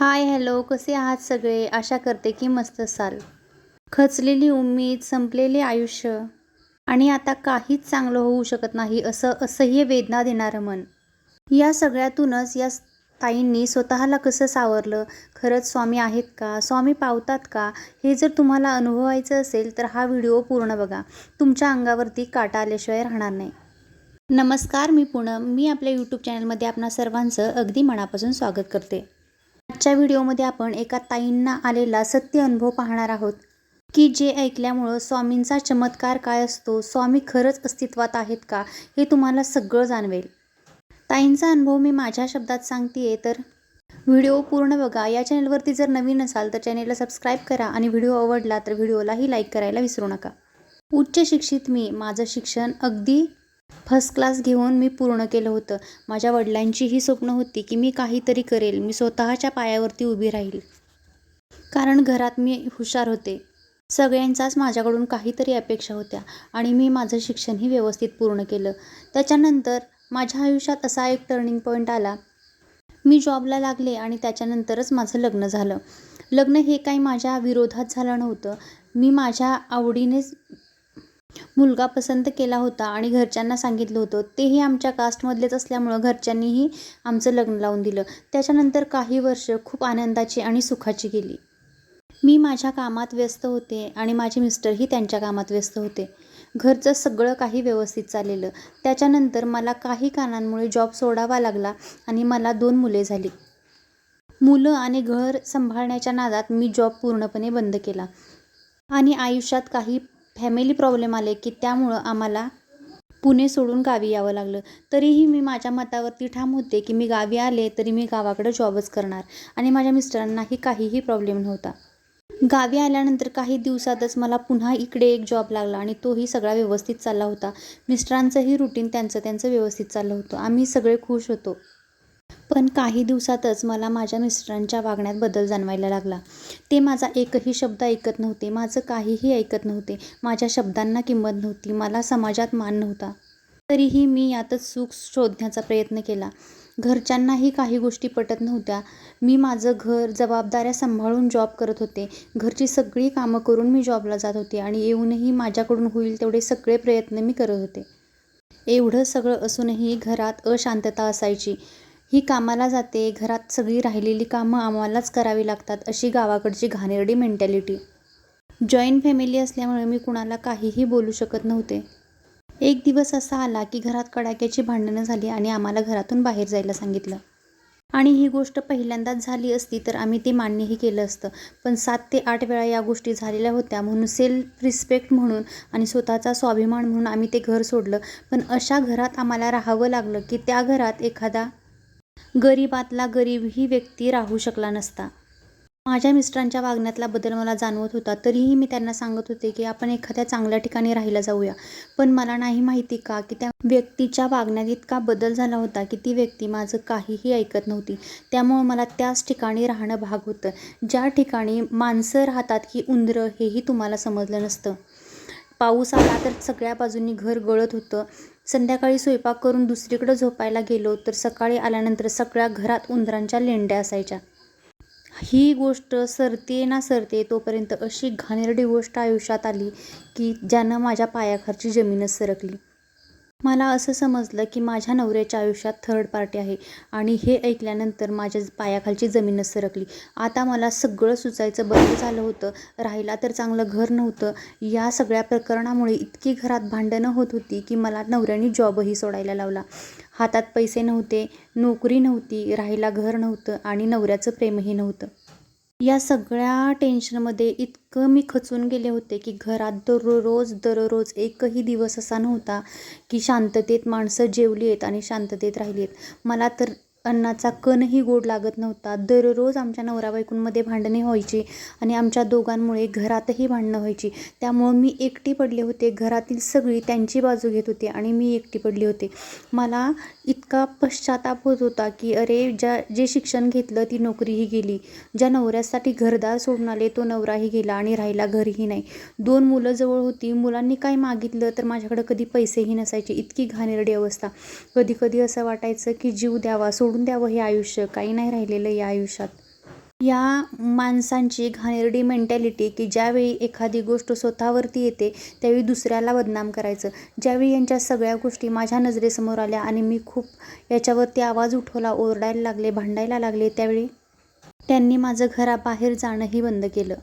Hi hello कसे आहात सगळे? आशा करते की मस्त असाल. खचलेली उम्मीद संपलेले आयुष्य आणि आता काहीच चांगलं होऊ शकत नाही असं असह्य वेदना देणारं मन. या सगळ्यातूनच या ताईंनी स्वतःला कसं सावरलं? खरंच स्वामी आहेत का? स्वामी पावतात का? हे जर तुम्हाला अनुभवायचं असेल तर हा व्हिडिओ पूर्ण बघा. तुमच्या अंगावरती काटा आल्याशिवाय राहणार नाही. नमस्कार मी पूनम. मी आपल्या यूट्यूब चॅनलमध्ये आपणा सर्वांचं अगदी मनापासून स्वागत करते. आजच्या व्हिडिओमध्ये आपण एका ताईंना आलेला सत्य अनुभव पाहणार आहोत. की जे ऐकल्यामुळं स्वामींचा चमत्कार काय असतो स्वामी खरंच अस्तित्वात आहेत का हे तुम्हाला सगळं जाणवेल. ताईंचा अनुभव मी माझ्या शब्दात सांगते तर व्हिडिओ पूर्ण बघा. या चॅनलवरती जर नवीन असाल तर चॅनेलला सबस्क्राईब करा आणि व्हिडिओ आवडला तर व्हिडिओलाही लाईक करायला विसरू नका. उच्च शिक्षित मी. माझं शिक्षण अगदी फर्स्ट क्लास घेऊन मी पूर्ण केलं होतं. माझ्या वडिलांची ही स्वप्न होती की मी काहीतरी करेल. मी स्वतःच्या पायावरती उभी राहील. कारण घरात मी हुशार होते. सगळ्यांचाच माझ्याकडून काहीतरी अपेक्षा होत्या आणि मी माझं शिक्षणही व्यवस्थित पूर्ण केलं. त्याच्यानंतर माझ्या आयुष्यात असा एक टर्निंग पॉईंट आला. मी जॉबला लागले आणि त्याच्यानंतरच माझं लग्न झालं. लग्न हे काही माझ्या विरोधात झालं नव्हतं. मी माझ्या आवडीनेच मुलगा पसंत केला होता आणि घरच्यांना सांगितलं होतं. तेही आमच्या कास्टमधलेच असल्यामुळं घरच्यांनीही आमचं लग्न लावून दिलं. त्याच्यानंतर काही वर्ष खूप आनंदाची आणि सुखाची गेली. मी माझ्या कामात व्यस्त होते आणि माझे मिस्टरही त्यांच्या कामात व्यस्त होते. घरचं सगळं काही व्यवस्थित चाललेलं. त्याच्यानंतर मला काही कारणांमुळे जॉब सोडावा लागला आणि मला दोन मुले झाली. मुलं आणि घर सांभाळण्याच्या नादात मी जॉब पूर्णपणे बंद केला. आणि आयुष्यात काही फॅमिली प्रॉब्लेम आले की त्यामुळं आम्हाला पुणे सोडून गावी यावं लागलं. तरीही मी माझ्या मतावरती ठाम होते की मी गावी आले तरी मी गावाकडं जॉबच करणार. आणि माझ्या मिस्टरांनाही काहीही प्रॉब्लेम नव्हता. गावी आल्यानंतर काही दिवसातच मला पुन्हा इकडे एक जॉब लागला आणि तोही सगळा व्यवस्थित चालला होता. मिस्टरांचंही रुटीन त्यांचं त्यांचं व्यवस्थित चाललं होतं. आम्ही सगळे खुश होतो. पण काही दिवसातच मला माझ्या मिस्टरांच्या वागण्यात बदल जाणवायला लागला. ते माझा एकही शब्द ऐकत नव्हते माझं काहीही ऐकत नव्हते. माझ्या शब्दांना किंमत नव्हती मला समाजात मान नव्हता. तरीही मी यातच सुख शोधण्याचा प्रयत्न केला. घरच्यांनाही काही गोष्टी पटत नव्हत्या. मी माझं घर जबाबदाऱ्या सांभाळून जॉब करत होते. घरची सगळी कामं करून मी जॉबला जात होते आणि येऊनही माझ्याकडून होईल तेवढे सगळे प्रयत्न मी करत होते. एवढं सगळं असूनही घरात अशांतता असायची. ही कामाला जाते घरात सगळी राहिलेली कामं आम्हालाच करावी लागतात अशी गावाकडची घाणेरडी मेंटॅलिटी जॉईंट फॅमिली असल्यामुळे मी कुणाला काहीही बोलू शकत नव्हते. एक दिवस असा आला की घरात कडाक्याची भांडणं झाली आणि आम्हाला घरातून बाहेर जायला सांगितलं. आणि ही गोष्ट पहिल्यांदाच झाली असती तर आम्ही ते मान्यही केलं असतं. पण सात ते आठ वेळा या गोष्टी झालेल्या होत्या म्हणून सेल्फ रिस्पेक्ट म्हणून आणि स्वतःचा स्वाभिमान म्हणून आम्ही ते घर सोडलं. पण अशा घरात आम्हाला राहावं लागलं की त्या घरात एखादा गरीबातला गरीबही व्यक्ती राहू शकला नसता. माझ्या मिस्टरांच्या वागण्यातला बदल मला जाणवत होता. तरीही मी त्यांना सांगत होते की आपण एखाद्या चांगल्या ठिकाणी राहायला जाऊया. पण मला नाही माहिती का की त्या व्यक्तीच्या वागण्यात इतका बदल झाला होता की ती व्यक्ती माझं काहीही ऐकत नव्हती. त्यामुळं मला त्याच ठिकाणी राहणं भाग होतं. ज्या ठिकाणी माणसं राहतात की उंदरं हेही तुम्हाला समजलं नसतं. पाऊस आला तर सगळ्या बाजूंनी घर गळत होतं. संध्याकाळी स्वयंपाक करून दुसरीकडं झोपायला गेलो तर सकाळी आल्यानंतर सगळ्या घरात उंदरांच्या लेंड्या असायच्या. ही गोष्ट सरते ना सरते तोपर्यंत अशी घाणेरडी गोष्ट आयुष्यात आली की ज्यानं माझ्या पायाखालची जमीनच सरकली. मला असं समजलं की माझ्या नवऱ्याच्या आयुष्यात थर्ड पार्टी आहे आणि हे ऐकल्यानंतर माझ्या पायाखालची जमीनच सरकली. आता मला सगळं सुचायचं बंद झालं होतं राहिला तर चांगलं घर नव्हतं. या सगळ्या प्रकरणामुळे इतकी घरात भांडणं होत होती की मला नवऱ्याने जॉबही सोडायला लावला. हातात पैसे नव्हते नोकरी नव्हती राहायला घर नव्हतं आणि नवऱ्याचं प्रेमही नव्हतं. या सगळ्या टेन्शनमध्ये इतकं मी खचून गेले होते की घरात दररोज दररोज एकही दिवस असा नव्हता की शांततेत माणसं जेवली आहेत आणि शांततेत राहिली आहेत. मला तर अन्नाचा कणही गोड लागत नव्हता. दररोज आमच्या नवरा बायकोंमध्ये भांडणे व्हायची आणि आमच्या दोघांमुळे घरातही भांडणं व्हायची. त्यामुळं मी एकटी पडले होते. घरातील सगळी त्यांची बाजू घेत होते आणि मी एकटी पडले होते. मला इतका पश्चाताप होत होता की अरे ज्या जे शिक्षण घेतलं ती नोकरीही गेली. ज्या नवऱ्यासाठी घरदार सोडून आले तो नवराही गेला आणि राहिला घरही नाही. दोन मुलं जवळ होती. मुलांनी काय मागितलं तर माझ्याकडं कधी पैसेही नसायचे. इतकी घाणेरडी अवस्था. कधी कधी असं वाटायचं की जीव द्यावा सोडून द्यावं हे आयुष्य? काही नाही राहिलेलं या आयुष्यात. या माणसांची घाणेरडी मेंटॅलिटी की ज्यावेळी एखादी गोष्ट स्वतःवरती येते त्यावेळी दुसऱ्याला बदनाम करायचं. ज्यावेळी यांच्या सगळ्या गोष्टी माझ्या नजरेसमोर आल्या आणि मी खूप याच्यावरती आवाज उठवला ओरडायला लागले भांडायला लागले त्यावेळी त्यांनी माझं घराबाहेर जाणंही बंद केलं.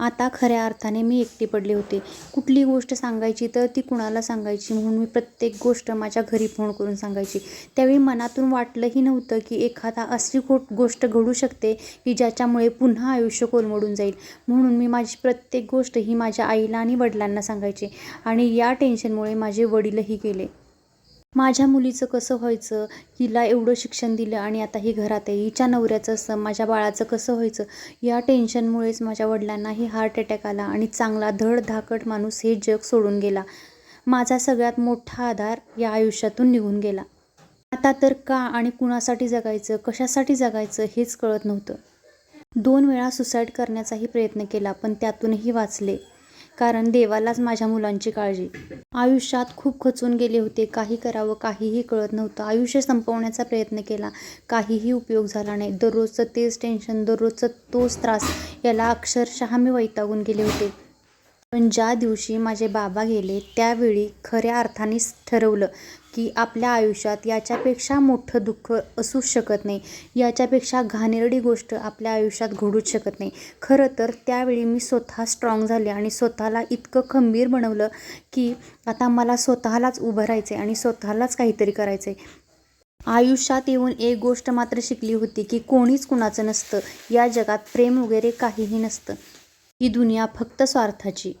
आता खऱ्या अर्थाने मी एकटी पडले होते. कुठली गोष्ट सांगायची तर ती कुणाला सांगायची म्हणून मी प्रत्येक गोष्ट माझ्या घरी फोन करून सांगायची. त्यावेळी मनातून वाटलंही नव्हतं की एखादा अशी खोट गोष्ट घडू शकते की ज्याच्यामुळे पुन्हा आयुष्य कोलमडून जाईल. म्हणून मी माझी प्रत्येक गोष्ट ही माझ्या आईला आणि वडिलांना सांगायची आणि या टेन्शनमुळे माझे वडीलही गेले. माझ्या मुलीचं कसं व्हायचं? हिला एवढं शिक्षण दिलं आणि आता ही घरात आहे. हिच्या नवऱ्याचं असं माझ्या बाळाचं कसं व्हायचं? या टेन्शनमुळेच माझ्या वडिलांनाही हार्ट अटॅक आला आणि चांगला धडधाकट माणूस हे जग सोडून गेला. माझा सगळ्यात मोठा आधार या आयुष्यातून निघून गेला. आता तर का आणि कुणासाठी जगायचं कशासाठी जगायचं हेच कळत नव्हतं. दोन वेळा सुसाईड करण्याचाही प्रयत्न केला पण त्यातूनही वाचले. कारण देवालाच माझ्या मुलांची काळजी. आयुष्यात खूप खचून गेले होते. काही करावं काहीही कळत नव्हतं. आयुष्य संपवण्याचा प्रयत्न केला. काहीही उपयोग झाला नाही. दररोजचं तेच टेन्शन दररोजचं तोच त्रास याला अक्षरशः मी वैतागून गेले होते. पण ज्या दिवशी माझे बाबा गेले त्यावेळी खऱ्या अर्थानेच ठरवलं. की आपल्या आयुष्यात याच्यापेक्षा मोठं दुःख असूच शकत नाही. याच्यापेक्षा घाणेरडी गोष्ट आपल्या आयुष्यात घडूच शकत नाही. खरं तर त्यावेळी मी स्वतः स्ट्रॉंग झाले आणि स्वतःला इतकं खंबीर बनवलं की आता मला स्वतःलाच उभं राहायचं आहे आणि स्वतःलाच काहीतरी करायचं आहे आयुष्यात येऊन एक गोष्ट मात्र शिकली होती की कोणीच कुणाचं नसतं. या जगात प्रेम वगैरे काहीही नसतं. ही दुनिया फक्त स्वार्थाची.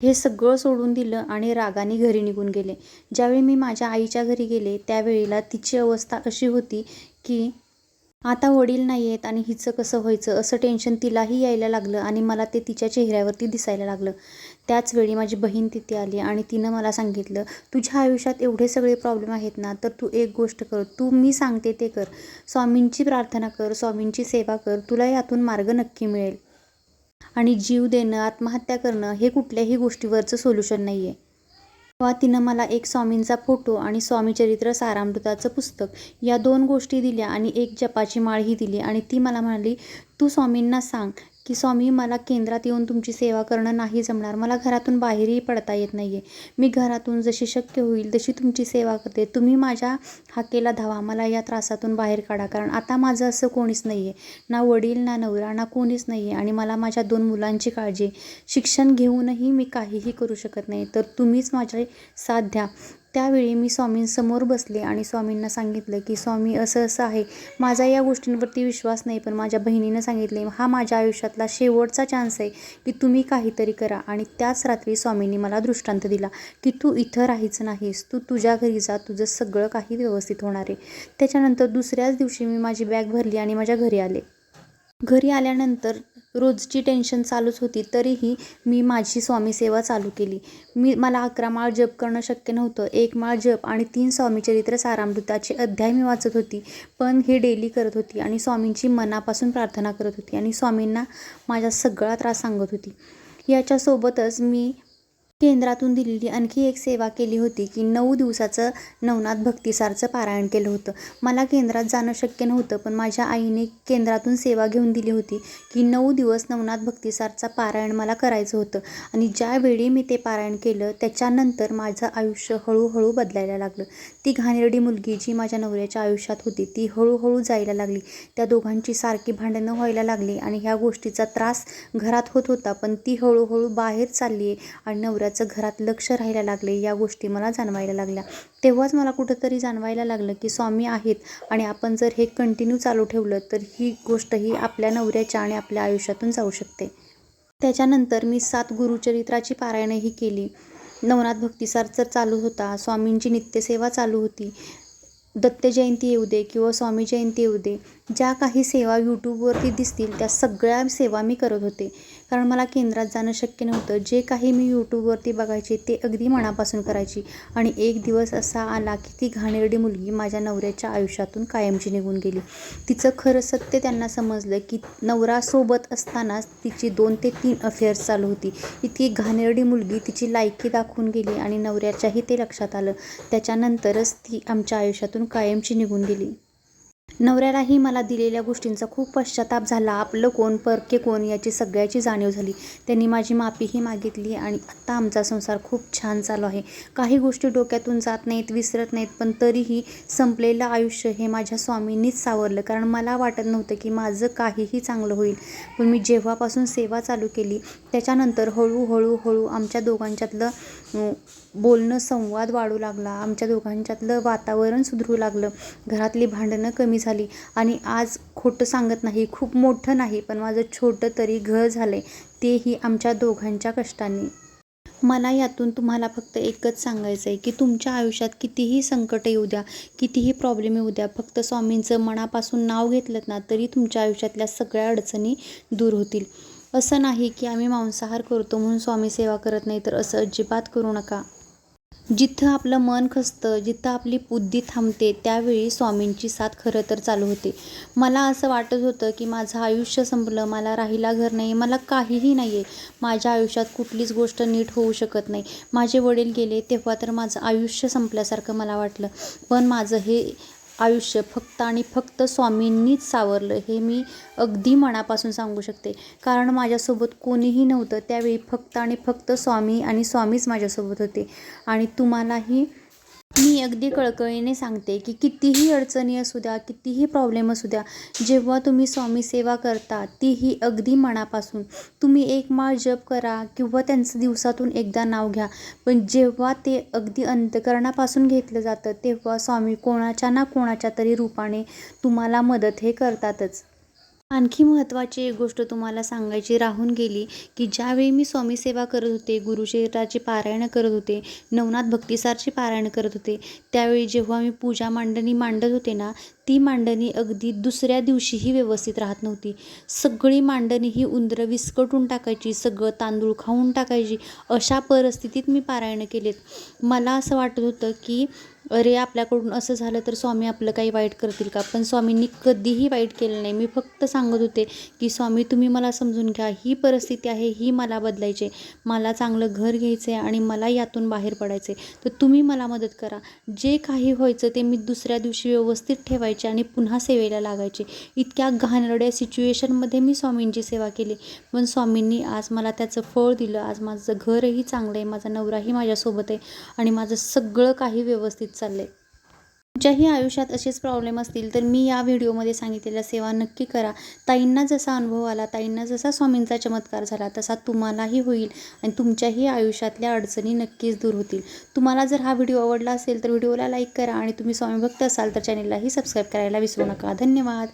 हे सगळं सोडून दिलं आणि रागाने घरी निघून गेले. ज्यावेळी मी माझ्या आईच्या घरी गेले त्यावेळेला तिची अवस्था अशी होती की आता वडील नाही आहेत आणि हिचं कसं व्हायचं असं टेन्शन तिलाही यायला लागलं आणि मला ते तिच्या चेहऱ्यावरती दिसायला लागलं. त्याच वेळी माझी बहीण तिथे आली आणि तिनं मला सांगितलं तुझ्या आयुष्यात एवढे सगळे प्रॉब्लेम आहेत ना तर तू एक गोष्ट कर तू मी सांगते ते कर. स्वामींची प्रार्थना कर स्वामींची सेवा कर तुला यातून मार्ग नक्की मिळेल. आणि जीव देणं आत्महत्या करणं हे कुठल्याही गोष्टीवरचं सोल्युशन नाही आहे तेव्हा तिनं मला एक स्वामींचा फोटो आणि स्वामी चरित्र सारामृताचं पुस्तक या दोन गोष्टी दिल्या आणि एक जपाची माळही दिली आणि ती मला म्हणाली तू स्वामींना सांग की स्वामी मला केंद्रात येऊन तुमची सेवा करणं नाही जमणार. मला घरातून बाहेरही पडता येत नाही आहे मी घरातून जशी शक्य होईल तशी तुमची सेवा करते. तुम्ही माझ्या हाकेला धावा. मला या त्रासातून बाहेर काढा. कारण आता माझं असं कोणीच नाही आहे ना वडील ना नवरा ना कोणीच नाही आहे आणि मला माझ्या दोन मुलांची काळजी. शिक्षण घेऊनही मी काहीही करू शकत नाही. तर तुम्हीच माझे साथ द्या. त्यावेळी मी स्वामींसमोर बसले आणि स्वामींना सांगितलं की स्वामी असं असं आहे. माझा या गोष्टींवरती विश्वास नाही पण माझ्या बहिणीनं सांगितले हा माझ्या आयुष्यातला शेवटचा चान्स आहे की तुम्ही काहीतरी करा. आणि त्याच रात्री स्वामींनी मला दृष्टांत दिला की तू इथं राहायचं नाहीस. तू तुझ्या घरी जा. तुझं सगळं काही व्यवस्थित होणार आहे. त्याच्यानंतर दुसऱ्याच दिवशी मी माझी बॅग भरली आणि माझ्या घरी आले. घरी आल्यानंतर रोजची टेन्शन चालूच होती. तरीही मी माझी स्वामीसेवा चालू केली. मी मला अकरा माळ जप करणं शक्य नव्हतं. एक माळ जप आणि तीन स्वामीचरित्र सारामृताचे अध्याय मी वाचत होती. पण हे डेली करत होती आणि स्वामींची मनापासून प्रार्थना करत होती आणि स्वामींना माझा सगळा त्रास सांगत होती. याच्यासोबतच मी केंद्रातून दिलेली आणखी एक सेवा केली होती की नऊ दिवसाचं नवनाथ भक्तिसारचं पारायण केलं होतं. मला केंद्रात जाणं शक्य नव्हतं पण माझ्या आईने केंद्रातून सेवा घेऊन दिली होती की नऊ दिवस नवनाथ भक्तिसारचा पारायण मला करायचं होतं आणि ज्यावेळी मी ते पारायण केलं त्याच्यानंतर माझं आयुष्य हळूहळू बदलायला लागलं. ती घाणेरडी मुलगी जी माझ्या नवऱ्याच्या आयुष्यात होती ती हळूहळू जायला लागली. त्या दोघांची सारखी भांडणं व्हायला लागली आणि ह्या गोष्टीचा त्रास घरात होत होता पण ती हळूहळू बाहेर चालली आहे आणि मुलाचं घरात लक्ष राहायला लागले या गोष्टी मला जाणवायला लागल्या. तेव्हाच मला कुठंतरी जाणवायला लागलं की स्वामी आहेत आणि आपण जर हे कंटिन्यू चालू ठेवलं तर ही गोष्ट ही आपल्या नवऱ्याच्या आणि आपल्या आयुष्यातून जाऊ शकते. त्याच्यानंतर मी सात गुरुचरित्राची पारायणही केली. नवनाथ भक्तिसार तर चालू होता स्वामींची नित्यसेवा चालू होती. दत्त जयंती येऊ दे किंवा स्वामी जयंती येऊ दे ज्या काही सेवा यूट्यूबवरती दिसतील त्या सगळ्या सेवा मी करत होते. कारण मला केंद्रात जाणं शक्य नव्हतं. जे काही मी यूट्यूबवरती बघायचे ते अगदी मनापासून करायची. आणि एक दिवस असा आला की ती घाणेरडी मुलगी माझ्या नवऱ्याच्या आयुष्यातून कायमची निघून गेली. तिचं खरं सत्य त्यांना समजलं की नवरासोबत असतानाच तिची दोन ते तीन अफेअर्स चालू होती. इतकी घाणेरडी मुलगी तिची लायकी दाखवून गेली आणि नवऱ्याच्याही ते लक्षात आलं. त्याच्यानंतरच ती आमच्या आयुष्यातून कायमची निघून गेली. नवऱ्यालाही मला दिलेल्या गोष्टींचा खूप पश्चाताप झाला. आपलं कोण परके कोण याची सगळ्याची जाणीव झाली. त्यांनी माझी माफीही मागितली आणि आत्ता आमचा संसार खूप छान चालू आहे. काही गोष्टी डोक्यातून जात नाहीत विसरत नाहीत पण तरीही संपलेलं आयुष्य हे माझ्या स्वामींनीच सावरलं. कारण मला वाटत नव्हतं की माझं काहीही चांगलं होईल. पण मी जेव्हापासून सेवा चालू केली त्याच्यानंतर हळूहळू हळू आमच्या दोघांच्यातलं बोलणं संवाद वाढू लागला. आमच्या दोघांच्यातलं वातावरण सुधरू लागलं. घरातली भांडणं कमी झाली. आणि आज खोटं सांगत नाही खूप मोठं नाही पण माझं छोटं तरी घर झालं आहे तेही आमच्या दोघांच्या कष्टांनी. मला यातून तुम्हाला फक्त एकच सांगायचं आहे की तुमच्या आयुष्यात कितीही संकट येऊ द्या कितीही प्रॉब्लेम येऊ द्या फक्त स्वामींचं मनापासून नाव घेतलं ना तरी तुमच्या आयुष्यातल्या सगळ्या अडचणी दूर होतील. असं नाही की आम्ही मांसाहार करतो म्हणून स्वामी सेवा करत नाही तर असं अजिबात करू नका. जिथं आपलं मन खसतं जिथं आपली बुद्धी थांबते त्यावेळी स्वामींची साथ खरं तर चालू होते. मला असं वाटत होतं की माझं आयुष्य संपलं मला राहिला घर नाही मला काहीही नाही आहे माझ्या आयुष्यात कुठलीच गोष्ट नीट होऊ शकत नाही. माझे वडील गेले तेव्हा तर माझं आयुष्य संपल्यासारखं मला वाटलं. पण माझं हे आयुष्य फक्त आणि फक्त स्वामींनीच सावरलं हे मी अगदी मनापासून सांगू शकते. कारण माझ्यासोबत कोणीही नव्हतं त्यावेळी फक्त आणि फक्त स्वामी आणि स्वामीच माझ्यासोबत होते. आणि तुम्हालाही मी अगदी कळकळीने सांगते की कितीही अडचणी असू द्या कितीही प्रॉब्लेम असू द्या जेव्हा तुम्ही स्वामी सेवा करता तीही अगदी मनापासून. तुम्ही एक माळ जप करा किंवा त्यांचं दिवसातून एकदा नाव घ्या. पण जेव्हा ते अगदी अंतकरणापासून घेतलं जातं तेव्हा स्वामी कोणाच्या ना कोणाच्या तरी रूपाने तुम्हाला मदत हे करतातच. आणखी महत्त्वाची एक गोष्ट तुम्हाला सांगायची राहून गेली की ज्यावेळी मी स्वामी सेवा करत होते गुरुचरित्राची पारायणं करत होते नवनाथ भक्तिसारची पारायण करत होते त्यावेळी जेव्हा मी पूजा मांडणी मांडत होते ना ती मांडणी अगदी दुसऱ्या दिवशीही व्यवस्थित राहत नव्हती. सगळी मांडणी ही उंदरं विस्कटून टाकायची सगळं तांदूळ खाऊन टाकायची अशा परिस्थितीत मी पारायणं केलेत. मला असं वाटत होतं की अरे आपल्याकडून असं झालं तर स्वामी आपलं काही वाईट करतील का? पण स्वामींनी कधीही वाईट केलं नाही. मी फक्त सांगत होते की स्वामी तुम्ही मला समजून घ्या. ही परिस्थिती आहे ही मला बदलायची आहे. मला चांगलं घर घ्यायचं आहे आणि मला यातून बाहेर पडायचं आहे तर तुम्ही मला मदत करा. जे काही व्हायचं ते मी दुसऱ्या दिवशी व्यवस्थित ठेवायचे आणि पुन्हा सेवेला लागायचे. इतक्या घाणरड्या सिच्युएशनमध्ये मी स्वामींची सेवा केली. पण स्वामींनी आज मला त्याचं फळ दिलं. आज माझं घरही चांगलं आहे. माझा नवराही माझ्यासोबत आहे. आणि माझं सगळं काही व्यवस्थित चाललं आहे तुमच्याही आयुष्यात असेच प्रॉब्लेम असतील तर मी या व्हिडिओमध्ये सांगितलेल्या सेवा नक्की करा. ताईंना जसा अनुभव आला ताईंना जसा स्वामींचा चमत्कार झाला तसा तुम्हालाही होईल आणि तुमच्याही आयुष्यातल्या अडचणी नक्कीच दूर होतील. तुम्हाला जर हा व्हिडिओ आवडला असेल तर व्हिडिओला लाईक करा आणि तुम्ही स्वामी भक्त असाल तर चॅनेललाही सबस्क्राईब करायला विसरू नका. धन्यवाद!